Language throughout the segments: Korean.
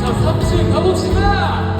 자, 3층 가봅시다!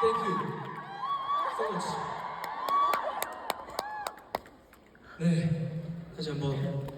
Thank you so much. 네, 다시 한번